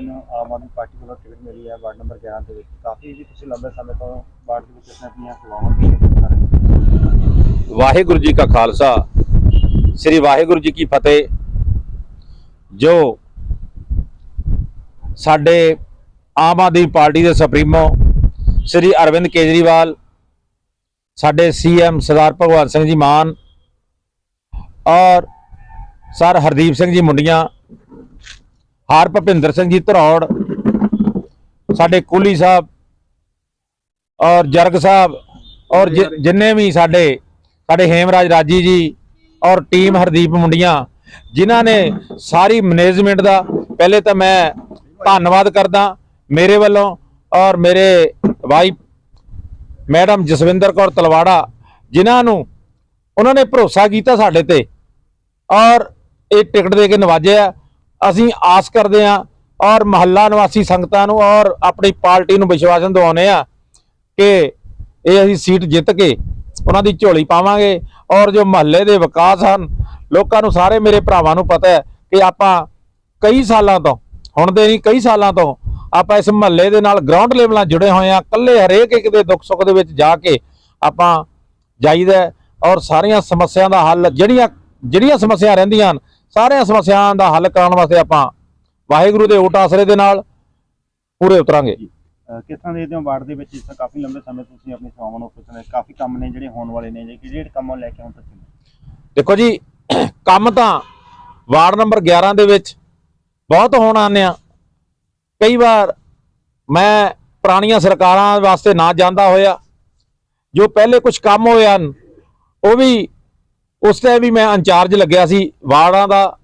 ਕਹਿਣਾ ਆਮ ਆਦਮੀ ਪਾਰਟੀ ਵੱਲੋਂ ਟਿਕਟ ਮਿਲੀ ਹੈ, ਵਾਰਡ ਨੰਬਰ 11 ਦੇ ਵਿੱਚ। ਕਾਫੀ ਜੀ ਤੁਸੀਂ ਲੰਬੇ ਸਮੇਂ ਤੋਂ ਵਾਰਡ ਦੇ ਵਿੱਚ ਆਪਣੀ ਆਪਣੀਆਂ ਸੇਵਾਵਾਂ ਦੇ ਰਹੇ ਵਾਹਿਗੁਰੂ ਜੀ ਕਾ ਖਾਲਸਾ। ਸ੍ਰੀ ਵਾਹਿਗੁਰੂ ਜੀ ਕੀ ਫਤਿਹ। ਜੋ ਸਾਡੇ ਆਮ ਆਦਮੀ ਪਾਰਟੀ ਦੇ ਸੁਪਰੀਮੋ ਸ੍ਰੀ ਅਰਵਿੰਦ ਕੇਜਰੀਵਾਲ, ਸਾਡੇ ਸੀਐਮ ਸਰਦਾਰ ਭਗਵੰਤ ਸਿੰਘ ਜੀ ਮਾਨ ਔਰ ਸਰ ਹਰਦੀਪ ਸਿੰਘ ਜੀ ਮੁੰਡੀਆਂ ਹਰ ਭਪਿੰਦਰ ਸਿੰਘ ਜੀ ਧਰੌੜ, ਸਾਡੇ ਕੋਲੀ ਸਾਹਿਬ ਔਰ ਜਰਗ ਸਾਹਿਬ ਔਰ ਜਿੰਨੇ ਵੀ ਸਾਡੇ ਸਾਡੇ ਹੇਮਰਾਜ ਰਾਜੀ ਜੀ ਔਰ ਟੀਮ ਹਰਦੀਪ ਮੁੰਡੀਆਂ, ਜਿਨ੍ਹਾਂ ਨੇ ਸਾਰੀ ਮੈਨੇਜਮੈਂਟ ਦਾ, ਪਹਿਲੇ ਤਾਂ ਮੈਂ ਧੰਨਵਾਦ ਕਰਦਾ ਮੇਰੇ ਵੱਲੋਂ ਔਰ ਮੇਰੇ ਵਾਈਫ ਮੈਡਮ ਜਸਵਿੰਦਰ ਕੌਰ ਤਲਵਾੜਾ, ਜਿਨ੍ਹਾਂ ਨੂੰ ਉਹਨਾਂ ਨੇ ਭਰੋਸਾ ਕੀਤਾ ਸਾਡੇ ਤੇ ਔਰ ਇਹ ਟਿਕਟ ਦੇ ਕੇ ਨਵਾਜਿਆ। ਅਸੀਂ ਆਸ ਕਰਦੇ ਹਾਂ ਔਰ ਮਹੱਲਾ ਨਿਵਾਸੀ ਸੰਗਤਾਂ ਨੂੰ ਔਰ ਆਪਣੀ ਪਾਰਟੀ ਨੂੰ ਵਿਸ਼ਵਾਸਨ ਦਿਵਾਉਂਦੇ ਆ ਕਿ ਇਹ ਅਸੀਂ ਸੀਟ ਜਿੱਤ ਕੇ ਉਹਨਾਂ ਦੀ ਝੋਲੀ ਪਾਵਾਂਗੇ ਔਰ ਜੋ ਮਹੱਲੇ ਦੇ ਵਿਕਾਸ ਹਨ, ਲੋਕਾਂ ਨੂੰ ਸਾਰੇ ਮੇਰੇ ਭਰਾਵਾਂ ਨੂੰ ਪਤਾ ਹੈ ਕਿ ਆਪਾਂ ਕਈ ਸਾਲਾਂ ਤੋਂ, ਹੁਣ ਦੇ ਨਹੀਂ, ਕਈ ਸਾਲਾਂ ਤੋਂ ਆਪਾਂ ਇਸ ਮਹੱਲੇ ਦੇ ਨਾਲ ਗਰਾਊਂਡ ਲੈਵਲ ਨਾਲ ਜੁੜੇ ਹੋਏ ਆ ਕੱਲੇ ਹਰੇਕ ਇੱਕ ਦੇ ਦੁੱਖ ਸੁੱਖ ਦੇ ਵਿੱਚ ਜਾ ਕੇ ਆਪਾਂ ਜਾਈਦਾ ਔਰ ਸਾਰੀਆਂ ਸਮੱਸਿਆਵਾਂ ਦਾ ਹੱਲ, ਜਿਹੜੀਆਂ ਜਿਹੜੀਆਂ ਸਮੱਸਿਆ ਰਹਿੰਦੀਆਂ ਹਨ ਸਾਰੀਆਂ ਸਮੱਸਿਆਵਾਂ ਦਾ ਹੱਲ ਕਰਾਉਣ ਵਾਸਤੇ ਆਪਾਂ ਵਾਹਿਗੁਰੂ ਦੇ ਓਟ ਆਸਰੇ ਦੇ ਨਾਲ ਪੂਰੇ ਉਤਰਾਂਗੇ। ਕਿਸ ਤਰ੍ਹਾਂ ਦੇਖਦੇ ਹੋ ਵਾਰਡ ਦੇ ਵਿੱਚ ਇਸ ਤਰ੍ਹਾਂ ਕਾਫੀ ਲੰਬੇ ਸਮੇਂ ਤੋਂ ਤੁਸੀਂ ਆਪਣੀ ਸੇਵਾਵਾਂ ਨੂੰ ਰਹੇ ਕਾਫੀ ਕੰਮ ਨੇ ਜਿਹੜੇ ਹੋਣ ਵਾਲੇ ਨੇ ਜਿਹੜੇ ਜਿਹੜੇ ਕੰਮਾਂ ਲੈ ਕੇ ਹੁਣ ਤੱਕ ਚੱਲੇ ਦੇਖੋ ਜੀ ਕੰਮ ਤਾਂ ਵਾਰਡ ਨੰਬਰ 11 ਦੇ ਵਿੱਚ ਬਹੁਤ ਹੋਣ ਆਨੇ ਆ। ਕਈ ਵਾਰ ਮੈਂ ਪੁਰਾਣੀਆਂ ਸਰਕਾਰਾਂ ਵਾਸਤੇ ਨਾ ਜਾਂਦਾ ਹੋਇਆ ਜੋ ਪਹਿਲੇ ਕੁਝ ਕੰਮ ਹੋਏ ਹਨ ਉਹ ਵੀ ਉਸ ਟਾਈਮ ਵੀ ਮੈਂ ਇੰਚਾਰਜ ਲੱਗਿਆ ਸੀ, ਵਾਰਡਾਂ ਦਾ,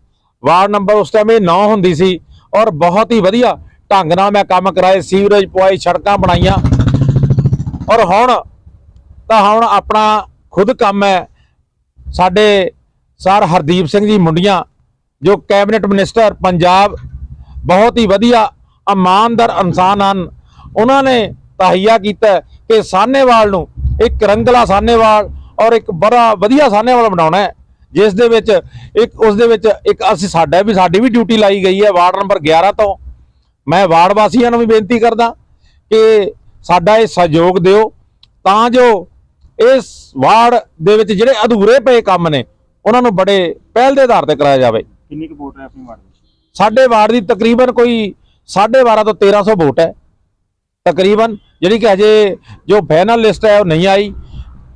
ਵਾਰਡ ਨੰਬਰ ਉਸ ਟਾਈਮ ਇਹ 9 ਹੁੰਦੀ ਸੀ ਔਰ ਬਹੁਤ ਹੀ ਵਧੀਆ ਢੰਗ ਨਾਲ ਮੈਂ ਕੰਮ ਕਰਾਏ ਸੀਵਰੇਜ ਪਵਾਈ ਸੜਕਾਂ ਬਣਾਈਆਂ। ਔਰ ਹੁਣ ਤਾਂ ਹੁਣ ਆਪਣਾ ਖੁਦ ਕੰਮ ਹੈ, ਸਾਡੇ ਸਰ ਹਰਦੀਪ ਸਿੰਘ ਜੀ ਮੁੰਡੀਆਂ, ਜੋ ਕੈਬਨਿਟ ਮਿਨਿਸਟਰ ਪੰਜਾਬ, ਬਹੁਤ ਹੀ ਵਧੀਆ, ਇਮਾਨਦਾਰ ਇਨਸਾਨ ਹਨ। ਉਹਨਾਂ ਨੇ ਤਹਈਆ ਕੀਤਾ ਕਿ ਸਾਹਨੇਵਾਲ ਨੂੰ, ਇੱਕ ਰੰਗਲਾ ਸਾਹਨੇਵਾਲ ਔਰ ਇੱਕ ਬੜਾ ਵਧੀਆ ਸਾਹਨੇਵਾਲ ਬਣਾਉਣਾ ਹੈ ਜਿਸ ਦੇ ਵਿੱਚ ਇੱਕ ਉਸ ਦੇ ਵਿੱਚ ਇੱਕ ਅਸੀਂ ਸਾਡਾ ਵੀ ਸਾਡੀ ਵੀ ਡਿਊਟੀ ਲਾਈ ਗਈ ਹੈ ਵਾਰਡ ਨੰਬਰ 11 ਤੋਂ। ਮੈਂ ਵਾਰਡ ਵਾਸੀਆਂ ਨੂੰ ਵੀ ਬੇਨਤੀ ਕਰਦਾ ਕਿ ਸਾਡਾ ਇਹ ਸਹਿਯੋਗ ਦਿਓ ਤਾਂ ਜੋ ਇਸ ਵਾਰਡ ਦੇ ਵਿੱਚ ਜਿਹੜੇ ਅਧੂਰੇ ਪਏ ਕੰਮ ਨੇ ਉਹਨਾਂ ਨੂੰ ਬੜੇ ਪਹਿਲ ਦੇ ਆਧਾਰ ਤੇ ਕਰਾਇਆ ਜਾਵੇ। ਕਿੰਨੀ ਕੁ ਵੋਟ ਹੈ ਆਪਣੀ ਵਾਰਡ ਵਿੱਚ? ਸਾਡੇ ਵਾਰਡ ਦੀ ਤਕਰੀਬਨ ਕੋਈ 12.5 ਤੋਂ 1300 ਵੋਟ ਹੈ। ਤਕਰੀਬਨ ਜਿਹੜੀ ਕਿ ਅਜੇ ਜੋ ਫਾਈਨਲ ਲਿਸਟ ਹੈ ਉਹ ਨਹੀਂ ਆਈ।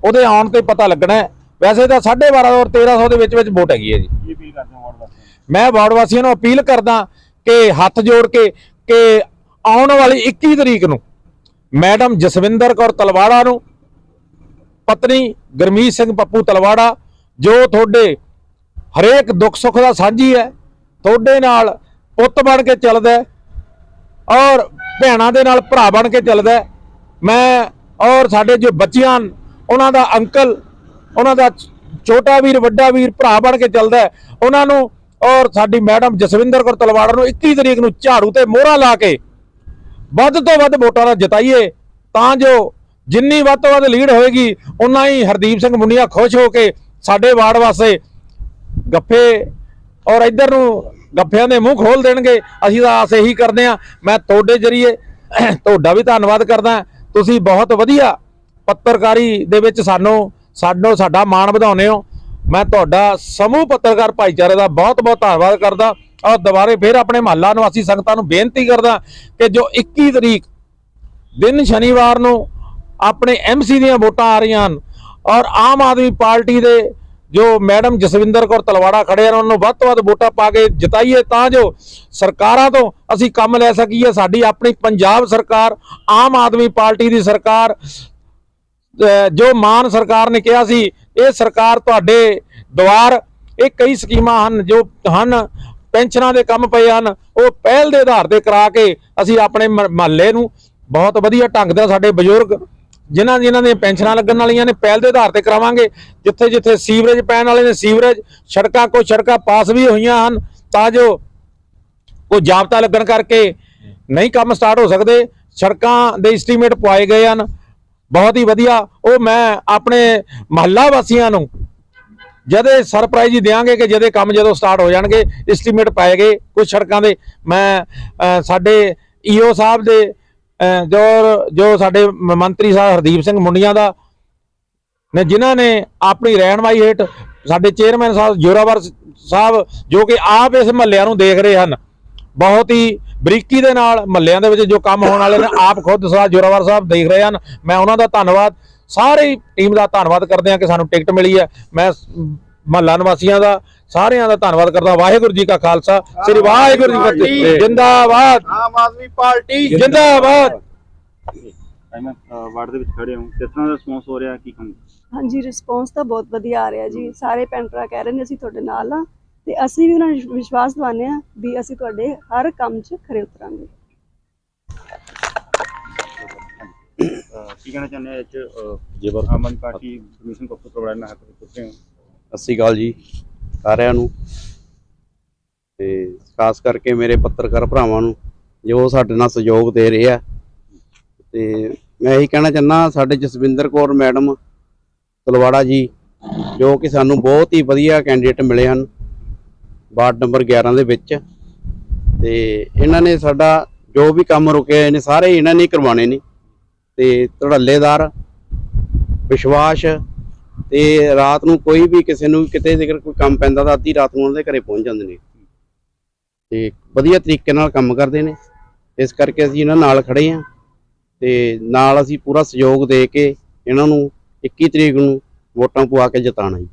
ਉਹਦੇ ਆਉਣ ਤੇ ਪਤਾ ਲੱਗਣਾ ਵੈਸੇ ਤਾਂ 12.5 ਔਰ 1300 ਦੇ ਵਿੱਚ ਵਿੱਚ ਵੋਟ ਹੈਗੀ ਹੈ ਜੀ। ਕੀ ਅਪੀਲ ਕਰਦੇ ਹੋ ਵਾਰਡ ਵਾਸੀਆਂ ਨੂੰ? ਮੈਂ ਵਾਰਡ ਵਾਸੀਆਂ ਨੂੰ ਅਪੀਲ ਕਰਦਾ ਕਿ ਹੱਥ ਜੋੜ ਕੇ ਕਿ ਆਉਣ ਵਾਲੀ 21 ਤਰੀਕ ਨੂੰ ਮੈਡਮ ਜਸਵਿੰਦਰ ਕੌਰ ਤਲਵਾੜਾ ਨੂੰ ਪਤਨੀ ਗਰਮੀਤ ਸਿੰਘ ਪੱਪੂ ਤਲਵਾੜਾ ਜੋ ਤੁਹਾਡੇ ਹਰੇਕ ਦੁੱਖ ਸੁੱਖ ਦਾ ਸਾਂਝੀ ਹੈ ਤੁਹਾਡੇ ਨਾਲ ਪੁੱਤ ਬਣ ਕੇ ਚੱਲਦਾ ਔਰ ਭੈਣਾਂ ਦੇ ਨਾਲ ਭਰਾ ਬਣ ਕੇ ਚੱਲਦਾ। ਮੈਂ ਔਰ ਸਾਡੇ ਜੋ ਬੱਚਿਆਂ ਉਹਨਾਂ ਦਾ ਅੰਕਲ, ਉਹਨਾਂ ਦਾ ਛੋਟਾ ਵੀਰ, ਵੱਡਾ ਵੀਰ, ਭਰਾ ਬਣ ਕੇ ਚੱਲਦਾ ਉਹਨਾਂ ਨੂੰ ਔਰ ਸਾਡੀ ਮੈਡਮ ਜਸਵਿੰਦਰ ਕੌਰ ਤਲਵਾੜਾ ਨੂੰ 21 ਤਰੀਕ ਨੂੰ ਝਾੜੂ ਤੇ ਮੋਹਰਾ ਲਾ ਕੇ ਵੱਧ ਤੋਂ ਵੱਧ ਵੋਟਾਂ ਨਾਲ ਜਿਤਾਈਏ, ਤਾਂ ਜੋ ਜਿੰਨੀ ਵੱਧ ਤੋਂ ਵੱਧ ਲੀਡ ਹੋਏਗੀ ਉਨਾ ਹੀ ਹਰਦੀਪ ਸਿੰਘ ਮੁੰਡੀਆਂ ਖੁਸ਼ ਹੋ ਕੇ ਸਾਡੇ ਵਾਰਡ ਵਾਸਤੇ ਗੱਫੇ ਔਰ ਇੱਧਰ ਨੂੰ ਗੱਫਿਆਂ ਦੇ ਮੂੰਹ ਖੋਲ ਦੇਣਗੇ। ਅਸੀਂ ਤਾਂ ਆਸ ਇਹੀ ਕਰਦੇ ਆ ਮੈਂ ਤੁਹਾਡੇ ਜਰੀਏ ਤੁਹਾਡਾ ਵੀ ਧੰਨਵਾਦ ਕਰਦਾ। ਤੁਸੀਂ ਬਹੁਤ ਵਧੀਆ ਪੱਤਰਕਾਰੀ ਦੇ ਵਿੱਚ ਸਾਨੂੰ ਸਾਡੋ ਸਾਡਾ ਮਾਣ ਵਧਾਉਂਦੇ ਹੋ। ਮੈਂ ਤੁਹਾਡਾ ਸਮੂਹ ਪੱਤਰਕਾਰ ਭਾਈਚਾਰੇ ਦਾ ਬਹੁਤ ਬਹੁਤ ਧੰਨਵਾਦ ਕਰਦਾ। ਔਰ ਦੁਬਾਰੇ ਫਿਰ ਆਪਣੇ ਮਹੱਲਾ ਨਿਵਾਸੀ ਸੰਗਤਾਂ ਨੂੰ ਬੇਨਤੀ ਕਰਦਾ ਕਿ ਜੋ 21 ਤਰੀਕ ਦਿਨ ਸ਼ਨੀਵਾਰ ਨੂੰ ਆਪਣੇ ਐਮਸੀ ਦੀਆਂ ਵੋਟਾਂ ਆ ਰਹੀਆਂ ਹਨ ਔਰ ਆਮ ਆਦਮੀ ਪਾਰਟੀ ਦੇ ਜੋ ਮੈਡਮ ਜਸਵਿੰਦਰ ਕੌਰ ਤਲਵਾੜਾ ਖੜੇ ਹਨ, ਉਹਨਾਂ ਨੂੰ ਵੱਧ ਤੋਂ ਵੱਧ ਵੋਟਾਂ ਪਾ ਕੇ ਜਿਤਾਈਏ ਤਾਂ ਜੋ ਸਰਕਾਰਾਂ ਤੋਂ ਅਸੀਂ ਕੰਮ ਲੈ ਸਕੀਏ। ਸਾਡੀ ਆਪਣੀ ਪੰਜਾਬ ਸਰਕਾਰ, ਆਮ ਆਦਮੀ ਪਾਰਟੀ ਦੀ ਸਰਕਾਰ ਜੋ ਮਾਨ ਸਰਕਾਰ ਨੇ ਕਿਹਾ ਸੀ, ਇਹ ਸਰਕਾਰ ਤੁਹਾਡੇ ਦੁਆਰ ਇਹ ਕਈ ਸਕੀਮਾਂ ਹਨ ਜੋ ਹਨ, ਪੈਨਸ਼ਨਾਂ ਦੇ ਕੰਮ ਪਏ ਹਨ, ਉਹ ਪਹਿਲ ਦੇ ਆਧਾਰ ਤੇ ਕਰਾ ਕੇ ਅਸੀਂ ਆਪਣੇ ਮਹੱਲੇ ਨੂੰ ਬਹੁਤ ਵਧੀਆ ਢੰਗ ਦਾ ਸਾਡੇ ਬਜ਼ੁਰਗ, ਜਿਨ੍ਹਾਂ ਜਿਨ੍ਹਾਂ ਦੀਆਂ ਪੈਨਸ਼ਨਾਂ ਲੱਗਣ ਵਾਲੀਆਂ ਨੇ, ਪਹਿਲ ਦੇ ਆਧਾਰ ਤੇ ਕਰਾਵਾਂਗੇ। ਜਿੱਥੇ ਜਿੱਥੇ ਸੀਵਰੇਜ ਪੈਣ ਵਾਲੇ ਨੇ, ਸੀਵਰੇਜ, ਸੜਕਾਂ ਕੋ ਸੜਕਾਂ ਪਾਸ ਵੀ ਹੋਈਆਂ ਹਨ, ਤਾਂ ਜੋ ਕੋਈ ਜਾਬਤਾ ਲੱਗਣ ਕਰਕੇ ਨਹੀਂ ਕੰਮ ਸਟਾਰਟ ਹੋ ਸਕਦੇ। ਸੜਕਾਂ ਦੇ ਐਸਟੀਮੇਟ ਪਵਾਏ ਗਏ ਹਨ। ਬਹੁਤ ਹੀ ਵਧੀਆ। ਉਹ ਮੈਂ ਆਪਣੇ ਮਹੱਲਾ ਵਾਸੀਆਂ ਨੂੰ ਜਦੇ ਸਰਪ੍ਰਾਈਜ਼ ਹੀ ਦੇਾਂਗੇ ਕਿ ਜਦੇ ਕੰਮ ਜਦੋਂ ਸਟਾਰਟ ਹੋ ਜਾਣਗੇ ਐਸਟੀਮੇਟ ਪਾਏਗੇ ਕੁਝ ਸੜਕਾਂ ਦੇ। ਮੈਂ ਅ, ਸਾਡੇ ਈਓ ਸਾਹਿਬ ਦੇ ਜੋ ਜੋ ਸਾਡੇ ਮੰਤਰੀ ਸਾਹਿਬ ਹਰਦੀਪ ਸਿੰਘ ਮੁੰਡੀਆਂ ਦਾ ਨੇ ਜਿਨ੍ਹਾਂ ਨੇ ਆਪਣੀ ਰਹਿਨਮਾਈ ਹੇਠ ਸਾਡੇ ਚੇਅਰਮੈਨ ਸਾਹਿਬ ਜੋਰਾਵਰ ਸਾਹਿਬ ਜੋ ਕਿ ਆਪ ਇਸ ਮਹੱਲਿਆਂ ਨੂੰ ਦੇਖ ਰਹੇ ਹਨ ਬਹੁਤ ਹੀ ਬਰੀਕੀ ਦੇ ਨਾਲ ਮਹੱਲਿਆਂ ਦੇ ਵਿੱਚ ਜੋ ਕੰਮ ਹੋਣ ਵਾਲੇ ਨੇ ਆਪ ਖੁਦ ਸਾਹਿਬ ਜੋਰਾਵਰ ਸਾਹਿਬ ਦੇਖ ਰਹੇ ਹਨ। ਮੈਂ ਉਹਨਾਂ ਦਾ ਧੰਨਵਾਦ ਸਾਰੀ ਟੀਮ ਦਾ ਧੰਨਵਾਦ ਕਰਦੇ ਹਾਂ ਕਿ ਸਾਨੂੰ ਟਿਕਟ ਮਿਲੀ ਹੈ। ਮੈਂ ਮਹੱਲਾ ਨਿਵਾਸੀਆਂ ਦਾ ਸਾਰਿਆਂ ਦਾ ਧੰਨਵਾਦ ਕਰਦਾ। ਵਾਹਿਗੁਰੂ ਜੀ ਕਾ ਖਾਲਸਾ ਸ੍ਰੀ ਵਾਹਿਗੁਰੂ ਜੀ ਕੀ ਫਤਿਹ। ਜਿੰਦਾਬਾਦ। ਆਮ ਆਦਮੀ ਪਾਰਟੀ। ਜਿੰਦਾਬਾਦ। ਮੈਂ ਵਾਰਡ ਦੇ ਵਿੱਚ ਖੜੇ ਹਾਂ। ਕਿਸ ਤਰ੍ਹਾਂ ਦਾ ਰਿਸਪੌਂਸ ਹੋ ਰਿਹਾ? ਕੀ ਕੰਮ ਹਾਂਜੀ ਰਿਸਪੌਂਸ ਤਾਂ ਬਹੁਤ ਵਧੀਆ ਆ ਰਿਹਾ ਜੀ। ਸਾਰੇ ਭਰਾ ਕਹਿ ਰਹੇ ਨੇ ਅਸੀਂ ਤੁਹਾਡੇ ਨਾਲ ਆ ਤੇ ਅਸੀਂ ਵੀ ਉਹਨਾਂ ਨੂੰ ਵਿਸ਼ਵਾਸ ਦਿਵਾਉਂਦੇ ਆ ਵੀ ਅਸੀਂ ਤੁਹਾਡੇ ਹਰ ਕੰਮ 'ਚ ਖਰੇ ਉਤਰਾਂਗੇ। ਕੀ ਕਹਿਣਾ ਚਾਹੁੰਦੇ ਆ 'ਚ ਅਹ, Aam Aadmi party commission Pappu programme ਨਾਲ ਹੱਥ ਪੁੱਛੇ ਹੋ। ਸਤਿ ਸ਼੍ਰੀ ਅਕਾਲ ਜੀ ਸਾਰਿਆਂ ਨੂੰ। ਤੇ ਖਾਸ ਕਰਕੇ ਮੇਰੇ ਪੱਤਰਕਾਰ ਭਰਾਵਾਂ ਨੂੰ ਜੋ ਸਾਡੇ ਨਾਲ ਸਹਿਯੋਗ ਦੇ ਰਹੇ ਆ। ਤੇ ਮੈਂ ਇਹੀ ਕਹਿਣਾ ਚਾਹੁੰਦਾ ਸਾਡੇ ਜਸਵਿੰਦਰ ਕੌਰ ਮੈਡਮ ਤਲਵਾੜਾ ਜੀ ਜੋ ਕਿ ਸਾਨੂੰ ਬਹੁਤ ਹੀ ਵਧੀਆ ਕੈਂਡੀਡੇਟ ਮਿਲੇ ਹਨ। ਵਾਰਡ ਨੰਬਰ 11 ਦੇ ਵਿੱਚ। ਤੇ ਇਹਨਾਂ ਨੇ ਸਾਡਾ ਜੋ ਵੀ ਕੰਮ ਰੁਕੇ ਹੋਏ ਨੇ ਸਾਰੇ ਇਹਨਾਂ ਨੇ ਕਰਵਾਉਣੇ ਨੇ। ਤੇ ਧੜੱਲੇਦਾਰ, ਵਿਸ਼ਵਾਸ ਤੇ ਰਾਤ ਨੂੰ ਕੋਈ ਵੀ ਕਿਸੇ ਨੂੰ ਕਿਤੇ ਜੇਕਰ ਕੋਈ ਕੰਮ ਪੈਂਦਾ ਤਾਂ ਅੱਧੀ ਰਾਤ ਨੂੰ ਉਹਨਾਂ ਦੇ ਘਰੇ ਪਹੁੰਚ ਜਾਂਦੇ ਨੇ। ਤੇ ਵਧੀਆ ਤਰੀਕੇ ਨਾਲ ਕੰਮ ਕਰਦੇ ਨੇ। ਇਸ ਕਰਕੇ ਅਸੀਂ ਇਹਨਾਂ ਨਾਲ ਖੜੇ ਹਾਂ। ਤੇ ਨਾਲ ਅਸੀਂ ਪੂਰਾ ਸਹਿਯੋਗ ਦੇ ਕੇ ਇਹਨਾਂ ਨੂੰ 21 ਤਰੀਕ ਨੂੰ ਵੋਟਾਂ ਪਵਾ ਕੇ ਜਿਤਾਉਣਾ ਜੀ।